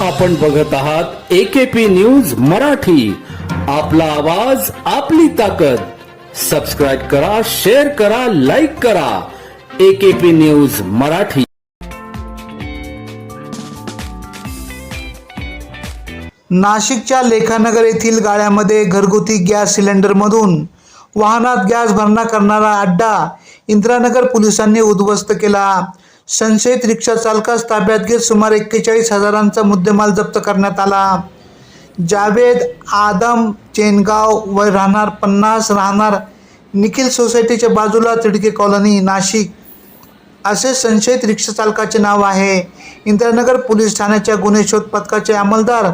आपण बघत आहात एकेपी न्यूज मराठी. आपला आवाज आपली ताकद. सबस्क्राईब करा शेअर करा लाईक करा. AKP news Marathi. नाशिकच्या लेखानगर येथील गाळ्यामध्ये घरगुती गॅस सिलेंडरमधून वाहनात गॅस भरणा करणारा अड्डा इंदिरानगर पोलिसांनी उद्ध्वस्त केला. संशयित रिक्षा चालकास ताब्यात घेत सुमारे एक्केचाळीस हजारांचा मुद्देमाल जप्त करण्यात आला. जावेद आदम चेनगाव व राहणार पन्नास राहणार निखिल सोसायटीच्या बाजूला तिडके कॉलनी नाशिक. असे संशयित रिक्षा चालकाचे नाव आहे. इंदिरानगर पोलीस ठाण्याच्या गुन्हे शोध पथकाचे अंमलदार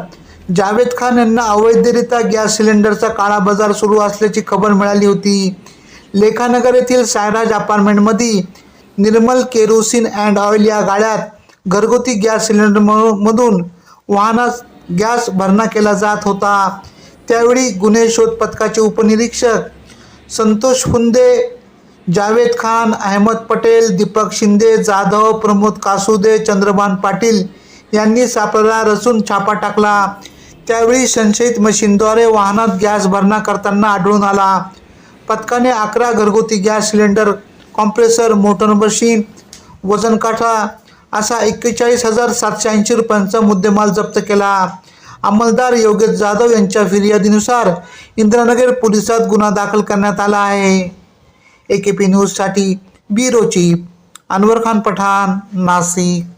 जावेद खान यांना अवैधरित्या गॅस सिलेंडरचा काळा बाजार सुरू असल्याची खबर मिळाली होती. लेखानगर येथील सायराज अपार्टमेंटमध्ये निर्मल केरोसिन अँड ऑइल या गाड्यात घरगुती गॅस सिलेंडर मधून वाहनात गॅस भरणा केला जात होता. त्यावेळी गुन्हे शोध पथकाचे उपनिरीक्षक संतोष फुंदे जावेद खान अहमद पटेल दीपक शिंदे जाधव प्रमोद कासुदे चंद्रभान पाटील यांनी सापळा रचून छापा टाकला. त्यावेळी संशयित मशीनद्वारे वाहनात गॅस भरणा करताना आढळून आला. पथकाने अकरा घरगुती gas cylinder compressor motor machine वजनकाठा असा एक्केचाळीस हजार सातशे ऐंशी रुपयांचा मुद्देमाल जप्त केला. अंमलदार योगेश जाधव यांच्या फिर्यादीनुसार इंदिरानगर पोलिसात गुन्हा दाखल करण्यात आला आहे. ए के पी न्यूजसाठी ब्युरोची अनवर खान पठाण नाशिक.